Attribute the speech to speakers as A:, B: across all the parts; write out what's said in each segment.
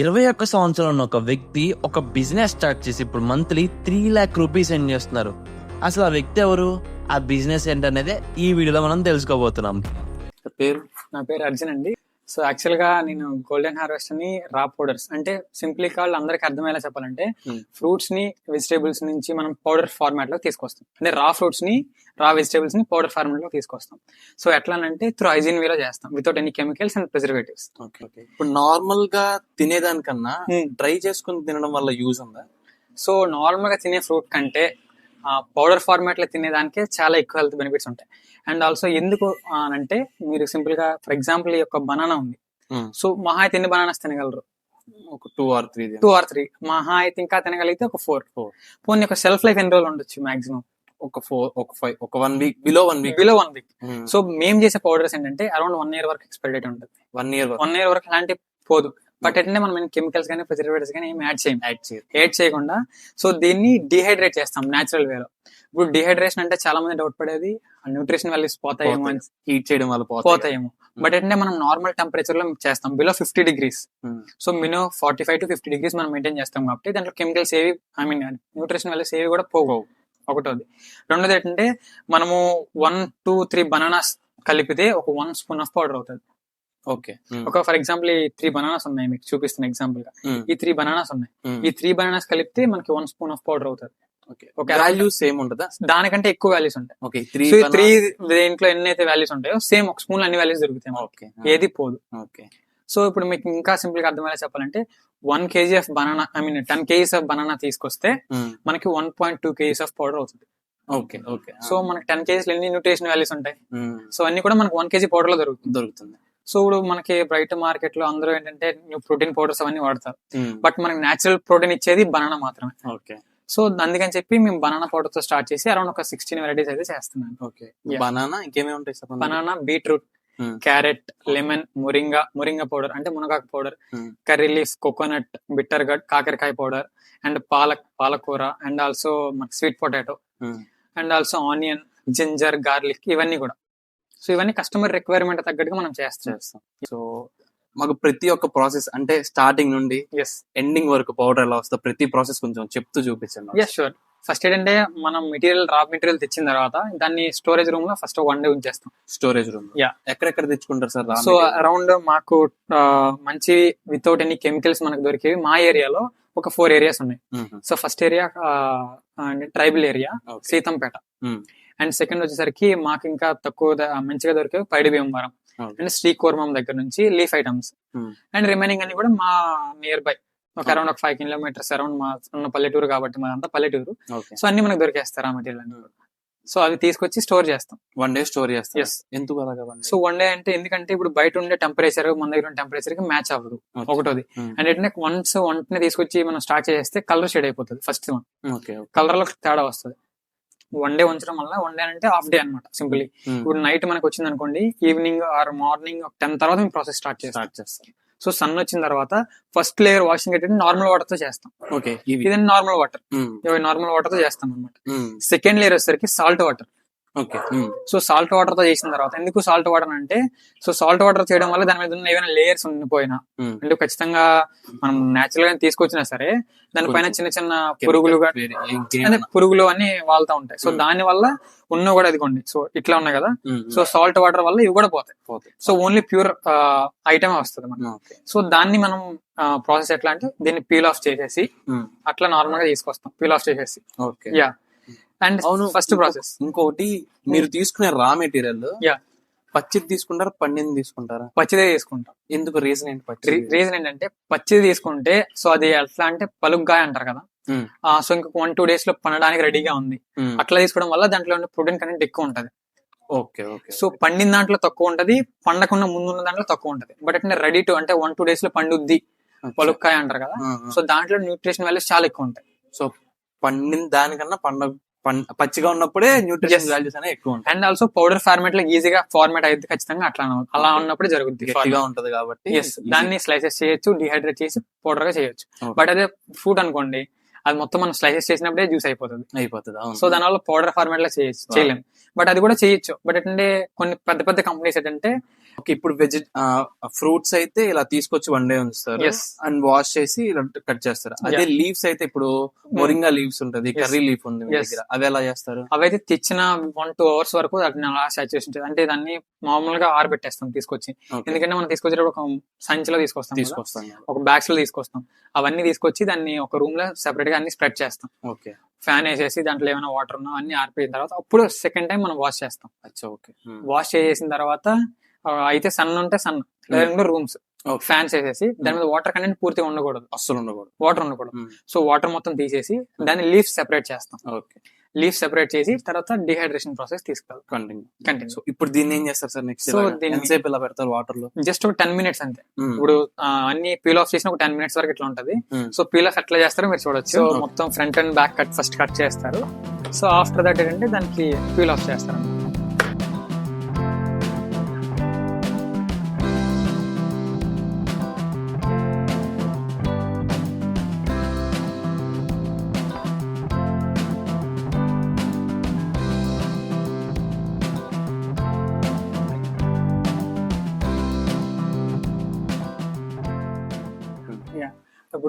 A: ఇరవై ఒక్క సంవత్సరం ఉన్న ఒక వ్యక్తి ఒక బిజినెస్ స్టార్ట్ చేసి ఇప్పుడు monthly three lakh rupees earn చేస్తున్నారు. అసలు ఆ వ్యక్తి ఎవరు? ఆ బిజినెస్ ఏంటనేది ఈ వీడియోలో మనం తెలుసుకోబోతున్నాం.
B: పేరు
C: నా పేరు అర్జున్ అండి. సో యాక్చువల్గా నేను గోల్డెన్ హార్వెస్ట్ అని రా పౌడర్స్ అంటే సింప్లీ కాల్ అందరికి అర్థమయ్యేలా చెప్పాలంటే
B: Hmm.
C: ఫ్రూట్స్ని వెజిటేబుల్స్ నుంచి మనం పౌడర్ ఫార్మాట్లో తీసుకొస్తాం. అంటే రా ఫ్రూట్స్ని రా వెజిటేబుల్స్ని పౌడర్ ఫార్మాట్లో తీసుకొస్తాం. సో ఎట్లా అంటే త్రూ హైజీన్ వేలో చేస్తాం without any chemicals and preservatives
B: ఇప్పుడు నార్మల్గా తినేదానికన్నా డ్రై చేసుకుని తినడం వల్ల యూజ్ ఉందా?
C: సో నార్మల్గా తినే ఫ్రూట్ కంటే పౌడర్ ఫార్మాట్లో తినేదానికే చాలా ఎక్కువ హెల్త్ బెనిఫిట్స్ ఉంటాయి. అండ్ ఆల్సో ఎందుకు అంటే మీరు సింపుల్గా ఫర్ ఎగ్జాంపుల్ ఈ యొక్క బనానా ఉంది. సో మహా అయితే ఎన్ని బనానాస్ తినగలరు?
B: ఒక two or three
C: two or three మహా అయితే ఇంకా తినగలిగితే ఒక ఫోర్
B: Four.
C: పోనీ ఒక సెల్ఫ్ లైఫ్ ఎన్ని రోజులు ఉండొచ్చు మాక్సిమం
B: ఒక ఫోర్ ఒక ఫైవ్ ఒక one week below one week
C: below one week so మేము చేసే పౌడర్స్ ఏంటంటే అరౌండ్ వన్ ఇయర్ వరకు ఎక్స్పైర్ డేట్ ఉంటుంది.
B: వన్ ఇయర్
C: వన్ ఇయర్ వరకు అలాంటి పోదు. బట్ ఏంటంటే మనం కెమికల్స్ కానీ ప్రిజర్వేటివ్స్ కానీ ఏం యాడ్ చేయం.
B: యాడ్ చేయరు
C: యాడ్ చేయకుండా సో దీన్ని డిహైడ్రేట్ చేస్తాం నేచురల్ వేలో ఇప్పుడు డిహైడ్రేషన్ అంటే చాలా మంది డౌట్ పడేది న్యూట్రిషన్ వాల్యూస్ పోతాయేమో అని.
B: హీట్ చేయడం వల్ల పోతాయి
C: పోతాయేమో. బట్ ఏంటంటే మనం నార్మల్ టెంపరేచర్లో చేస్తాం below fifty degrees
B: Hmm.
C: So minimum forty five to fifty degrees మనం మెయింటైన్ చేస్తాం కాబట్టి దాంట్లో కెమికల్స్ ఏవి ఐ మీన్ న్యూట్రిషన్ వాల్యూస్ ఏవి కూడా పోవు. ఒకటోది. రెండోది ఏంటంటే మనము వన్ టూ త్రీ బనానాస్ కలిపితే ఒక వన్ స్పూన్ ఆఫ్ పౌడర్ అవుతుంది.
B: ఓకే.
C: ఒక ఫర్ ఎగ్జాంపుల్ ఈ త్రీ బనానాస్ ఉన్నాయి మీకు చూపిస్తున్న
B: ఎగ్జాంపుల్గా.
C: ఈ త్రీ బనానాస్ ఉన్నాయి. ఈ త్రీ బనానాస్ కలిపితే మనకి వన్ స్పూన్ ఆఫ్ పౌడర్ అవుతుంది.
B: ఓకే.
C: ఒక
B: వాల్యూ సేమ్ ఉంటుందా?
C: దానికంటే ఎక్కువ వాల్యూస్ ఉంటాయి.
B: ఓకే త్రీ
C: త్రీ దేంట్లో ఎన్ని అయితే వాల్యూస్ ఉంటాయో సేమ్ ఒక స్పూన్ అన్ని వాల్యూస్ దొరుకుతాయి.
B: ఓకే.
C: ఏది పోదు.
B: ఓకే.
C: సో ఇప్పుడు మీకు ఇంకా సింపుల్గా అర్థమయ్యేలా చెప్పాలంటే one KG of banana I mean ten KGs of banana తీసుకొస్తే మనకి one point two KGs of powder అవుతుంది.
B: Okay okay.
C: సో మనకి టెన్ కేజీస్ ఎన్ని న్యూట్రిషన్ వాల్యూస్ ఉంటాయి? సో అన్ని కూడా మనకి వన్ కేజీ పౌడర్లో దొరుకుతుంది.
B: దొరుకుతుంది.
C: సో ఇప్పుడు మనకి బయట మార్కెట్లో అందరూ ఏంటంటే ప్రోటీన్ పౌడర్స్ అవన్నీ వాడతారు. బట్ మనకి నేచురల్ ప్రోటీన్ ఇచ్చేది బనానా మాత్రమే.
B: ఓకే.
C: సో అందుకని చెప్పి మేము బనానా పౌడర్తో స్టార్ట్ చేసి అరౌండ్ ఒక సిక్స్టీన్ వెరైటీస్ అయితే చేస్తున్నాను.
B: ఓకే. బనానా ఇంకేమేమి ఉంటాయి
C: banana? Beetroot
B: Hmm.
C: Carrot lemon moringa moringa powder అంటే మునగాకు powder
B: Hmm.
C: Curry leaf coconut bitter gourd కాకరకాయ పౌడర్ అండ్ పాలక్ పాలకూర అండ్ ఆల్సో మనకి sweet potato and also onion ginger garlic ఇవన్నీ కూడా. సో ఇవన్నీ కస్టమర్ రిక్వైర్మెంట్ తగ్గట్టుగా మనం చేస్తాం.
B: సో మాకు ప్రతి ఒక్క ప్రాసెస్ అంటే స్టార్టింగ్ నుండి
C: ఎస్
B: ఎండింగ్ వరకు పౌడర్ ఎలా వస్తుందో ప్రతి ప్రాసెస్ కొంచెం చెప్తూ చూపించండి.
C: ఎస్ షూర్ ఫస్ట్ ఏంటంటే మనం మెటీరియల్ రా మెటీరియల్ తెచ్చిన తర్వాత దాన్ని స్టోరేజ్ రూమ్లో first one day ఉంచేస్తాం.
B: Storage room
C: Yeah.
B: ఎక్కడెక్కడ తెచ్చుకుంటారు సార్
C: సో అరౌండ్ మాకు మంచి వితౌట్ ఎనీ కెమికల్స్ మనకు దొరికేవి మా ఏరియాలో ఒక ఫోర్ ఏరియాస్ ఉన్నాయి. So first area tribal area Seethampeta. And second వచ్చేసరికి మాకు ఇంకా తక్కువ మంచిగా దొరికే పైడి భీమవరం
B: Okay.
C: అండ్ శ్రీకూర్మం దగ్గర నుంచి leaf items
B: Hmm.
C: And remaining అన్ని కూడా మా నియర్ బై ఒక అరౌండ్ ఒక ఫైవ్ కిలోమీటర్స్ అరౌండ్ మా ఉన్న పల్లెటూరు కాబట్టి మాదంతా పల్లెటూరు సో అన్ని మనకు దొరికేస్తారు ఆ మెటీరియల్ అన్ని. సో అవి తీసుకొచ్చి స్టోర్ చేస్తాం
B: వన్ డే స్టోర్ చేస్తారు
C: Yes.
B: ఎందుకు అలాగా?
C: సో వన్ డే అంటే ఎందుకంటే ఇప్పుడు బయట ఉండే టెంపరేచర్ మన దగ్గర టెంపరేచర్కి మ్యాచ్ అవ్వదు. ఒకటోది
B: Hmm.
C: అండ్ ఏంటంటే వన్స్ వంటని తీసుకొచ్చి మనం స్టార్ట్ చేస్తే కలర్ షేడ్ అయిపోతుంది ఫస్ట్ వన్
B: ఓకే
C: కలర్లో తేడా వస్తుంది వన్ డే ఉంచడం వల్ల వన్ డే అంటే హాఫ్ డే అనమాట సింపుల్లీ. ఇప్పుడు నైట్ మనకు వచ్చింది అనుకోండి ఈవినింగ్ ఆర్ మార్నింగ్ టెన్ తర్వాత మేము ప్రాసెస్ స్టార్ట్ చేస్తాం.
B: స్టార్ట్ చేస్తారు
C: సో సన్ వచ్చిన తర్వాత ఫస్ట్ లేయర్ వాషింగ్ ఏంటంటే నార్మల్ వాటర్తో చేస్తాం.
B: ఓకే
C: ఇది నార్మల్ వాటర్? నార్మల్ వాటర్తో చేస్తాం అనమాట. సెకండ్ లేయర్ వచ్చేసరికి salt water.
B: Okay.
C: So salt వాటర్తో చేసిన తర్వాత ఎందుకు సాల్ట్ వాటర్ అంటే సో సాల్ట్ వాటర్ చేయడం వల్ల దాని మీద ఉన్న ఏమైనా లేయర్స్ ఉండిపోయినా. అంటే ఖచ్చితంగా మనం నేచురల్గా తీసుకొచ్చినా సరే దానిపైన చిన్న చిన్న పురుగులు? పురుగులు అన్ని వాళ్తా ఉంటాయి సో. దాని వల్ల ఉన్న కూడా అదిగోండి సో ఇట్లా ఉన్నాయి కదా. సో సాల్ట్ వాటర్ వల్ల ఇవి కూడా పోతాయి. సో ఓన్లీ ప్యూర్ ఐటమ్ వస్తుంది మనకి
B: ఓకే
C: సో దాన్ని మనం ప్రాసెస్ ఎట్లా అంటే దీన్ని పీల్ ఆఫ్ చేసేసి. అట్లా నార్మల్గా తీసుకొస్తాం పీల్ ఆఫ్ చేసేసి
B: ఓకే
C: యా అండ్
B: అవును
C: ఫస్ట్ ప్రాసెస్
B: ఇంకొకటి మీరు తీసుకునే రా మెటీరియల్
C: యా
B: పచ్చిది తీసుకుంటారా పండింది తీసుకుంటారా?
C: పచ్చిదే తీసుకుంటాం
B: ఎందుకు? రీజన్ ఏంటి పచ్చి
C: రీజన్ ఏంటంటే పచ్చిది తీసుకుంటే సో అది ఎట్లా అంటే పలుగ్గాయ అంటారు కదా.
B: Hmm.
C: ఆ సో ఇంకొక వన్ టూ డేస్లో పండడానికి రెడీగా ఉంది. అట్లా తీసుకోవడం వల్ల దాంట్లో ప్రోటీన్ కంటెంట్ ఎక్కువ ఉంటది.
B: ఓకే ఓకే
C: సో పండిన దాంట్లో తక్కువ ఉంటది పండకుండా ముందున్న దాంట్లో తక్కువ ఉంటది. బట్ అంటే రెడీ టు అంటే వన్ టూ డేస్లో పండుద్ది పలుక్కాయ అంటారు కదా. సో దాంట్లో న్యూట్రిషన్ వాల్యూస్ చాలా ఎక్కువ ఉంటాయి.
B: సో పండిన దానికన్నా పండ పం- పచ్చిగా ఉన్నప్పుడే న్యూట్రిషన్
C: Yes.
B: వాల్యూస్ అనేవి ఎక్కువ ఉంటాయి.
C: అండ్ ఆల్సో పౌడర్ ఫార్మాట్లో ఈజీగా ఫార్మాట్ అయితే ఖచ్చితంగా అట్లా అలా ఉన్నప్పుడు జరుగుద్ది
B: గట్టిగా ఉంటది కాబట్టి
C: దాన్ని స్లైసెస్ చేయొచ్చు డిహైడ్రేట్ చేసి పౌడర్గా చేయొచ్చు. బట్ అదే ఫ్రూట్ అనుకోండి అది మొత్తం మనం స్లైసెస్ చేసినప్పుడే జ్యూస్ అయిపోతుంది.
B: అయిపోతుంది.
C: సో దానివల్ల పౌడర్ ఫార్మాట్లో చేయొచ్చు చేయలేం. బట్ అది కూడా చేయొచ్చు. బట్ ఏంటంటే కొన్ని పెద్ద పెద్ద కంపెనీస్ ఏంటంటే
B: ఓకే ఇప్పుడు వెజ్ ఫ్రూట్స్ అయితే ఇలా తీసుకొచ్చి వన్ డే ఉంచుతారు. అండ్ వాష్ చేసి ఇలా కట్ చేస్తారు. అదే లీవ్స్ అయితే ఇప్పుడు మొరింగా లీవ్స్ ఉంటది కర్రీ లీఫ్ ఉంది మీ
C: Yes.
B: దగ్గర. అవి ఎలా చేస్తారు?
C: అవైతే తెచ్చిన వన్ టూ అవర్స్ వరకు దాన్ని అలా సాచురేషన్ అంటే దాన్ని మామూలుగా ఆరబెట్టేస్తాం తీసుకొచ్చి. ఎందుకంటే మనం తీసుకొచ్చేటప్పుడు ఒక సంచిలో తీసుకొస్తాం కదా.
B: తీసుకొస్తాను
C: ఒక బ్యాగ్స్లో తీసుకొస్తాం. అవన్నీ తీసుకొచ్చి దాన్ని ఒక రూమ్లో సెపరేట్గా అన్ని స్ప్రెడ్ చేస్తాం.
B: ఓకే.
C: ఫ్యాన్ వేసేసి దాంట్లో ఏమైనా వాటర్ ఉన్నా అన్ని ఆరిపోయిన తర్వాత అప్పుడు సెకండ్ టైం మనం వాష్ చేస్తాం.
B: అచ్చా ఓకే.
C: వాష్ చేసిన తర్వాత అయితే సన్ ఉంటే సన్. లేదంటే రూమ్స్. ఫ్యాన్స్ వేసేసి దాని మీద వాటర్ కంటెంట్ పూర్తిగా ఉండకూడదు.
B: అస్సలు ఉండకూడదు.
C: వాటర్ ఉండకూడదు. సో వాటర్ మొత్తం తీసేసి దాన్ని లీఫ్ సెపరేట్ చేస్తాం.
B: ఓకే.
C: లీఫ్ సెపరేట్ చేసి తర్వాత డిహైడ్రేషన్ ప్రాసెస్ తీసుకెళ్తాం.
B: కంటిన్యూ.
C: కంటిన్యూ.
B: సో ఇప్పుడు దీన్ని ఏం చేస్తారు సార్ నెక్స్ట్ ఎంతసేపు ఇలా పెడతారు వాటర్లో
C: జస్ట్ ఒక టెన్ మినిట్స్ అంతే. ఇప్పుడు అన్ని పీల్ ఆఫ్ చేసిన ఒక టెన్ మినిట్స్ వరకు ఇట్లా ఉంటది. సో పీల్ ఆఫ్ ఎట్లా చేస్తారో మీరు చూడొచ్చు. మొత్తం front and back cut first cut చేస్తారు. సో ఆఫ్టర్ దట్ ఏంటంటే దానికి పీల్ ఆఫ్ చేస్తారు.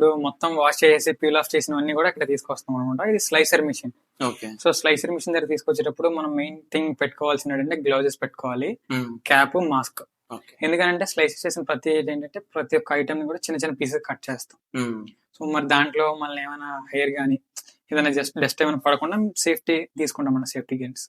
C: ఇప్పుడు మొత్తం వాష్ చేసి పీల్ ఆఫ్ చేసినవన్నీ కూడా ఇక్కడ తీసుకొస్తాం అనమాట ఇది slicer machine so slicer machine దగ్గర తీసుకొచ్చేటప్పుడు మనం మెయిన్ థింగ్ పెట్టుకోవాల్సిన గ్లౌజెస్ పెట్టుకోవాలి. క్యాప్ మాస్క్ ఎందుకంటే స్లైస్ చేసిన ప్రతి ఏంటంటే ప్రతి ఒక్క ఐటమ్ని కూడా చిన్న చిన్న పీసెస్ కట్ చేస్తాం. సో మరి దాంట్లో మళ్ళీ ఏమైనా హెయిర్ కానీ ఏదైనా జస్ట్ డస్ట్ ఏమైనా పడకుండా సేఫ్టీ తీసుకుంటాం మన సేఫ్టీ గేమ్స్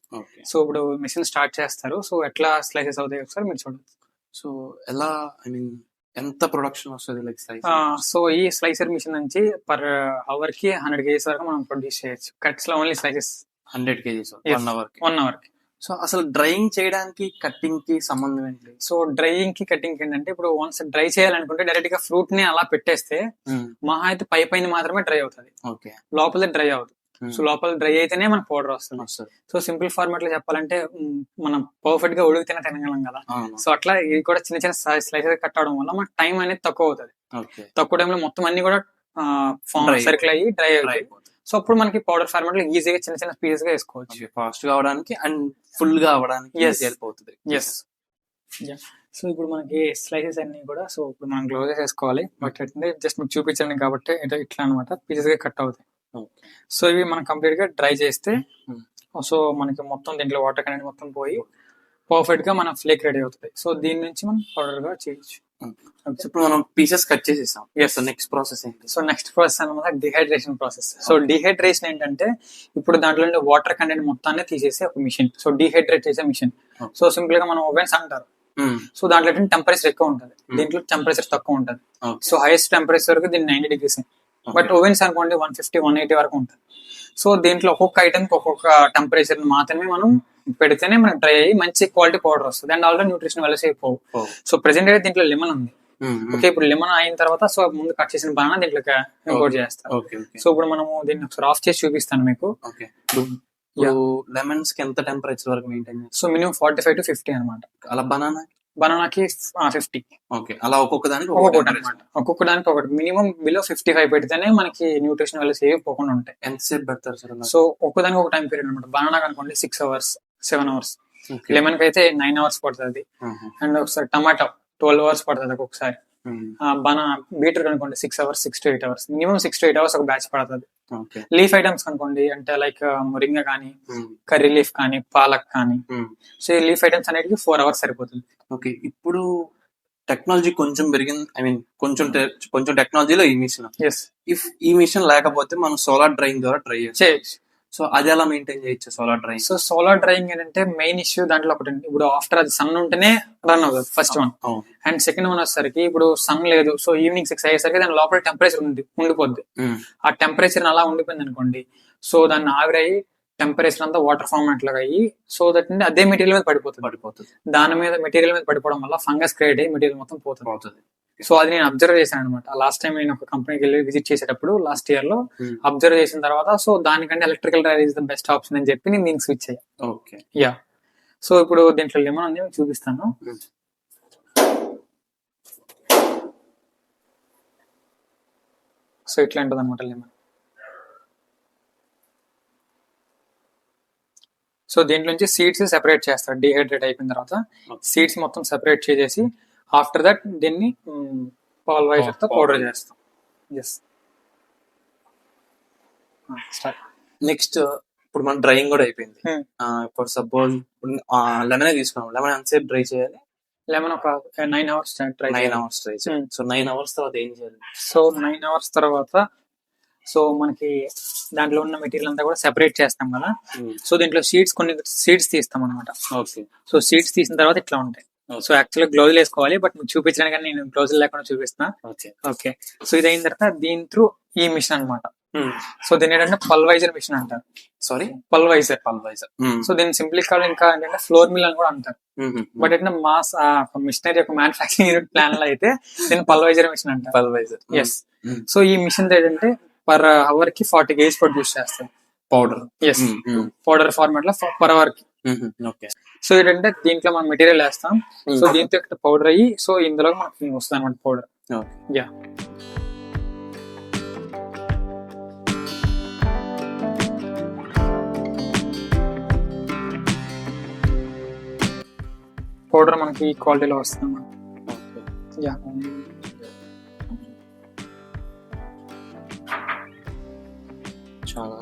C: సో ఇప్పుడు మిషన్ స్టార్ట్ చేస్తారు. సో ఎట్లా స్లైసెస్ అవుతాయి ఒకసారి మీరు చూడొచ్చు.
B: సో ఎలా ఐ మీన్ ఎంత ప్రొడక్షన్ వస్తుంది లైక్ సైజ్
C: సో ఈ స్లైసర్ మిషన్ నుంచి పర్ అవర్కి హండ్రెడ్ కేజీస్ వరకు మనం ప్రొడ్యూస్ చేయొచ్చు. కట్స్లో only slices
B: hundred KGs. One అవర్కి
C: one అవర్కి
B: సో అసలు డ్రైయింగ్ చేయడానికి కట్టింగ్కి సంబంధం ఏంటి?
C: సో డ్రైయింగ్కి కటింగ్ ఏంటంటే ఇప్పుడు వన్స్ డ్రై చేయాలనుకుంటే డైరెక్ట్గా ఫ్రూట్ని అలా పెట్టేస్తే మహా అయితే పై పైన మాత్రమే డ్రై అవుతుంది.
B: ఓకే
C: లోపల డ్రై అవుతుంది. సో లోపల డ్రై అయితేనే మనకు పౌడర్ వస్తుంది. సో సింపుల్ ఫార్మాట్లో చెప్పాలంటే మనం పర్ఫెక్ట్గా ఉడికితేనే తినగలం కదా. సో అట్లా ఇది కూడా చిన్న చిన్న స్లైసెస్ కట్ అవడం వల్ల మనకు టైం అనేది తక్కువ అవుతుంది. తక్కువ టైంలో మొత్తం అన్ని కూడా. సర్కిల్ అయ్యి డ్రై అవుతాయి. సో అప్పుడు మనకి పౌడర్ ఫార్మాట్లో ఈజీగా చిన్న చిన్న పీసెస్గా వేసుకోవచ్చు.
B: ఫాస్ట్గా అవడానికి అండ్ ఫుల్గా అవడానికి. హెల్ప్ అవుతుంది
C: ఎస్ సో ఇప్పుడు మనకి స్లైసెస్ అన్ని కూడా సో ఇప్పుడు మనం గ్లోజెస్ వేసుకోవాలి బట్ అంటే జస్ట్ మీకు చూపించండి కాబట్టి ఇట్లా అనమాట. పీసెస్గా కట్ అవుతాయి. సో ఇవి మనం కంప్లీట్గా డ్రై చేస్తే
B: Hmm.
C: సో మనకి మొత్తం దీంట్లో వాటర్ కనెక్ట్ మొత్తం పోయి పర్ఫెక్ట్గా మన ఫ్లేక్ రెడీ అవుతుంది సో దీని నుంచి మనం పౌడర్గా చేయొచ్చు
B: సో ఇప్పుడు మనం పీసెస్ కట్ చేసేసాం ఎస్ నెక్స్ట్ ప్రాసెస్ ఏంటి?
C: సో నెక్స్ట్ ప్రాసెస్ అనమాట డిహైడ్రేషన్ ప్రాసెస్ సో డిహైడ్రేషన్ ఏంటంటే ఇప్పుడు దాంట్లో వాటర్ కంటెంట్ మొత్తాన్ని తీసేసే ఒక మిషన్. సో డిహైడ్రేట్ చేసే మిషన్.
B: Okay.
C: సో సింపుల్గా మనం ఓవెన్స్ అంటారు. సో దాంట్లో టెంపరేచర్ ఎక్కువ ఉంటుంది. దీంట్లో టెంపరేచర్ తక్కువ ఉంటుంది. సో హైయెస్ట్ టెంపరేచర్ వరకు దీన్ని నైన్టీ డిగ్రీస్ బట్ ఓవెన్స్ అనుకోండి వన్ ఫిఫ్టీ వన్ ఎయిటీ వరకు ఉంటుంది. సో దీంట్లో ఒక్కొక్క ఐటమ్ ఒక్కొక్క టెంపరేచర్ మాత్రమే మనం పెడితేనే మనకి డ్రై అయ్యి మంచి క్వాలిటీ పౌడర్ వస్తుంది. అండ్ ఆల్రెడీ న్యూట్రిషన్ వెల్స్ అయిపోవు సో ప్రెసెంట్ అయితే దీంట్లో లెమన్ ఉంది. ఓకే ఇప్పుడు లెమన్ అయిన తర్వాత సో ముందు కట్ చేసిన బనానా ఇంపోర్ట్ చేస్తారు
B: ఓకే ఓకే
C: సో ఇప్పుడు మనము దీన్ని ఒకసారి ఆఫ్ చేసి చూపిస్తాను మీకు.
B: లెమన్స్కి ఎంత టెంపరేచర్ వరకు maintain
C: so minimum forty five to fifty అనమాట
B: అలా బనానా
C: బనానాకి ఫిఫ్టీ
B: ఓకే అలా ఒక్కొక్క దానికి ఒక్కొక్క
C: ఒక్కొక్కటి. అనమాట ఒక్కొక్క దానికి ఒకటి. మినిమం బిలో ఫిఫ్టీ ఫైవ్ పెడితేనే మనకి న్యూట్రిషన్ వాల్యూస్ ఏవి పోకుండా ఉంటాయి.
B: ఎంతసేపు పెడతారు సార్
C: సో ఒక్కదానికి ఒక టైం పీరియడ్ అనమాట బనానా అనుకోండి సిక్స్ అవర్స్ సెవెన్ అవర్స్. లెమన్కి అయితే నైన్ అవర్స్ పడుతుంది. అండ్ ఒకసారి టమాటో ట్వెల్వ్ అవర్స్ పడుతుంది ఒక్కొక్కసారి.
B: Mhm.
C: బనానా బీటర్ అనుకోండి six hours six to eight hours minimum six to eight hours ఒక బ్యాచ్ పడుతుంది. లీఫ్ ఐటమ్స్ అనుకోండి అంటే లైక్ మురింగ కానీ. కర్రీ లీఫ్ కానీ పాలక్ కానీ. సో ఈ లీఫ్ ఐటమ్స్ అనేటివి ఫోర్ అవర్స్ సరిపోతుంది.
B: ఓకే. ఇప్పుడు టెక్నాలజీ కొంచెం పెరిగింది ఐ మీన్ కొంచెం కొంచెం టెక్నాలజీలో ఈ మిషన్
C: ఎస్
B: ఇఫ్ ఈ మిషన్ లేకపోతే మనం సోలార్ డ్రైయింగ్ ద్వారా ట్రై
C: చేయొచ్చు.
B: సో అది ఎలా మెయింటైన్ చేయొచ్చు solar drying
C: so solar drying ఏంటంటే మెయిన్ ఇష్యూ దాంట్లో ఒకటి. ఇప్పుడు ఆఫ్టర్ అది సన్ ఉంటేనే రన్ అవుతుంది first one and second one వచ్చేసరికి ఇప్పుడు సన్ లేదు. సో ఈవినింగ్ సిక్స్ అయ్యేసరికి దాని లోపల టెంపరేచర్ ఉంది ఉండిపోద్ది. ఆ టెంపరేచర్ అలా ఉండిపోయింది అనుకోండి సో దాన్ని ఆవిరయ్యి టెంపరేచర్ అంతా వాటర్ ఫామ్ అట్లాగా అయ్యి సో దట్ అదే మెటీరియల్ మీద పడిపోతుంది.
B: పడిపోతుంది.
C: దాని మీద మెటీరియల్ మీద పడిపోవడం వల్ల ఫంగస్ క్రియేట్ అయ్యి మెటీరియల్ మొత్తం పోతుంది. సో అది నేను అబ్జర్వ్ చేశాను అనమాట లాస్ట్ టైం నేను ఒక కంపెనీకి వెళ్ళి విజిట్ చేసేటప్పుడు లాస్ట్ ఇయర్లో
B: Hmm.
C: అబ్జర్వ్ చేసిన తర్వాత సో దానికంటే electrical drive is the best option అని చెప్పి నేను దీనికి స్విచ్ అయ్యా.
B: ఓకే
C: యా సో ఇప్పుడు దీంట్లో లెమన్ ఉంది చూపిస్తాను.
B: Hmm.
C: సో ఇట్లా ఉంటుంది అనమాట లెమన్ సో దీంట్లో నుంచి సీడ్స్ సెపరేట్ చేస్తారు డిహైడ్రేట్ అయిపోయిన తర్వాత. సీడ్స్ మొత్తం సెపరేట్ చేసేసి ఆఫ్టర్ దట్ దీన్ని
B: పాల్వైజర్తో
C: పౌడర్. చేస్తాం. ఎస్
B: నెక్స్ట్ ఇప్పుడు మన డ్రైయింగ్ కూడా అయిపోయింది.
C: Hmm.
B: ఆ, ఇప్పుడు సపోజ్ లెమన్ తీసుకున్నాం. లెమన్ ఎంతసేపు డ్రై చేయాలి?
C: లెమన్ ఒక nine hours try
B: nine hours dry చేయాలి.
C: Hmm.
B: సో నైన్ అవర్స్ తర్వాత ఏం చేయాలి?
C: సో నైన్ అవర్స్ తర్వాత సో మనకి దాంట్లో ఉన్న మెటీరియల్ అంతా కూడా సెపరేట్ చేస్తాం కదా. సో దీంట్లో సీడ్స్ కొన్ని సీడ్స్ తీస్తాం అనమాట
B: ఓకే
C: సో సీడ్స్ తీసిన తర్వాత ఇట్లా ఉంటాయి. సో యాక్చువల్గా గ్లోజులు వేసుకోవాలి బట్ మీకు చూపించడానికి నేను గ్లోజులు లేకుండా చూపిస్తున్నా.
B: ఓకే.
C: సో ఇది అయిన తర్వాత దీని త్రూ ఈ మిషన్ అన్నమాట. సో దీని ఏంటంటే పల్వైజర్ మిషన్ అంటారు.
B: సారీ
C: పల్వైజర్
B: పల్వైజర్
C: సో దీన్ని సింప్లీ కాల్ ఇంకా ఏంటంటే ఫ్లోర్ మిల్ అని కూడా అంటారు. బట్ ఏంటంటే మాస్ మిషనరీ యొక్క మ్యానుఫాక్చరింగ్ యూనిట్ ప్లాన్లో అయితే దీన్ని పల్వైజర్ మిషన్ అంటారు.
B: పల్వైజర్
C: ఎస్ సో ఈ మిషన్ ఏంటంటే పర్ అవర్కి ఫార్టీ కేజీస్ ప్రొడ్యూస్ చేస్తాం
B: పౌడర్
C: ఎస్ పౌడర్ ఫార్మాట్లో పర్ అవర్కి.
B: ఓకే
C: సో ఏంటంటే దీంట్లో మనం మెటీరియల్ వేస్తాం. సో దీంతో పౌడర్ అయ్యి సో ఇందులో మనకి వస్తుంది అనమాట పౌడర్
B: ఓకే
C: యా పౌడర్ మనకి ఈ క్వాలిటీలో వస్తుంది అన్నమాట యా
B: చాలా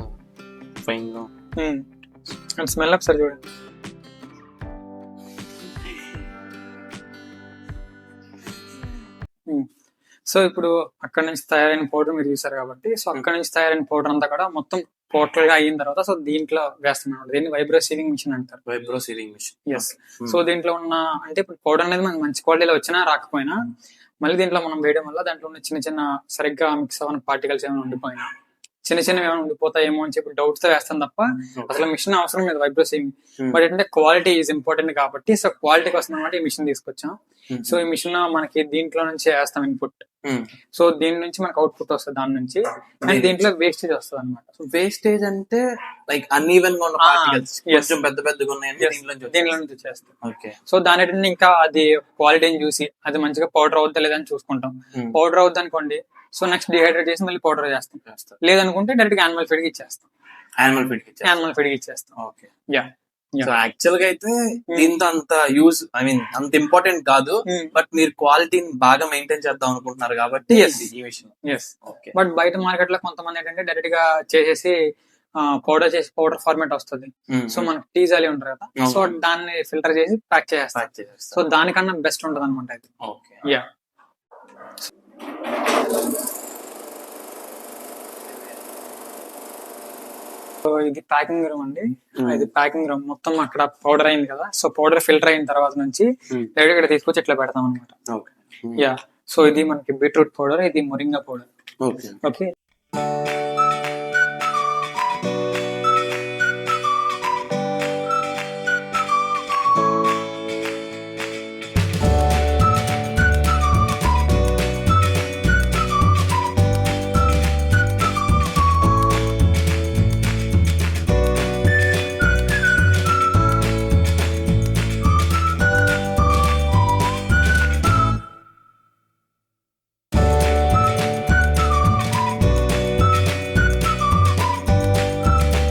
B: ఫైన్గా
C: అండ్ స్మెల్ ఒకసారి చూడండి. సో ఇప్పుడు అక్కడ నుంచి తయారైన పౌడర్ మీరు చూసారు కాబట్టి సో అక్కడ నుంచి తయారైన పౌడర్ అంతా కూడా మొత్తం టోటల్గా అయిన తర్వాత సో దీంట్లో వేస్తున్నాం దీన్ని వైబ్రో సీలింగ్ మిషన్ అంటారు.
B: Vibro sealing machine.
C: Yes so దీంట్లో ఉన్న అంటే ఇప్పుడు పౌడర్ అనేది మనకి మంచి క్వాలిటీలో వచ్చినా రాకపోయినా మళ్ళీ దీంట్లో మనం వేయడం వల్ల దాంట్లో ఉన్న చిన్న చిన్న సరిగ్గా మిక్స్ అవ్వని పార్టికల్స్ ఏమైనా ఉండిపోయినా చిన్న చిన్నవి ఏమైనా ఉండిపోతాయేమో అని చెప్పి డౌట్స్తో వేస్తాం తప్ప అసలు మిషన్ అవసరం లేదు వైబ్రో సీలింగ్. బట్ ఏంటంటే క్వాలిటీ ఈజ్ ఇంపార్టెంట్ కాబట్టి సో క్వాలిటీ కోసం అనమాట ఈ మిషన్ తీసుకొచ్చాం. సో ఈ మిషన్ మనకి దీంట్లో నుంచి వేస్తాం ఇన్పుట్ సో దీని నుంచి మనకి అవుట్పుట్ వస్తుంది దాని నుంచి. అండ్ దీంట్లో వేస్టేజ్ వస్తుంది అనమాట
B: వేస్టేజ్ అంటే లైక్ అన్ఈవెన్గా ఉన్న
C: Ah,
B: పార్టికల్స్
C: yes.
B: కొంచెం పెద్ద పెద్దగా ఉన్నాయి
C: దీనిలో నుంచి
B: ఓకే
C: సో దాని ఇంకా అది క్వాలిటీని చూసి అది మంచిగా పౌడర్ అవుద్దా లేదని చూసుకుంటాం. పౌడర్ అవుద్ది అనుకోండి సో నెక్స్ట్ డిహైడ్రేట్ చేసి మళ్ళీ పౌడర్ చేస్తాం. లేదనుకుంటే డైరెక్ట్గా యానిమల్ ఫీడ్ ఇచ్చేస్తాం.
B: యానిమల్ ఫీడ్
C: యానిమల్ ఫీడ్ ఇచ్చేస్తాం.
B: ఓకే
C: యా
B: సో యాక్చువల్గా అయితే దీంతో అంత యూజ్ ఐ మీన్ అంత ఇంపార్టెంట్ కాదు. బట్ మీరు క్వాలిటీని బాగా మెయింటైన్ చేద్దాం అనుకుంటున్నారు కాబట్టి ఈ విషయం.
C: బట్ బయట మార్కెట్లో కొంతమంది ఏంటంటే డైరెక్ట్గా చేసేసి పౌడర్ చేసి పౌడర్ ఫార్మేట్ వస్తుంది. సో మనకి టీ జాలి ఉంటారు కదా. సో దాన్ని ఫిల్టర్ చేసి ప్యాక్ చేస్తారు సో దానికన్నా బెస్ట్ ఉంటుంది అనమాట యా ఇది ప్యాకింగ్ రూమ్ అండి. ఇది ప్యాకింగ్ రూమ్. మొత్తం అక్కడ పౌడర్ అయింది కదా. సో పౌడర్ ఫిల్టర్ అయిన తర్వాత నుంచి. డైరెక్ట్ ఇక్కడ తీసుకొచ్చి ఇట్లా పెడతాం అనమాట యా సో ఇది మనకి బీట్రూట్ పౌడర్ ఇది మొరింగా పౌడర్
B: ఓకే.
C: ఓకే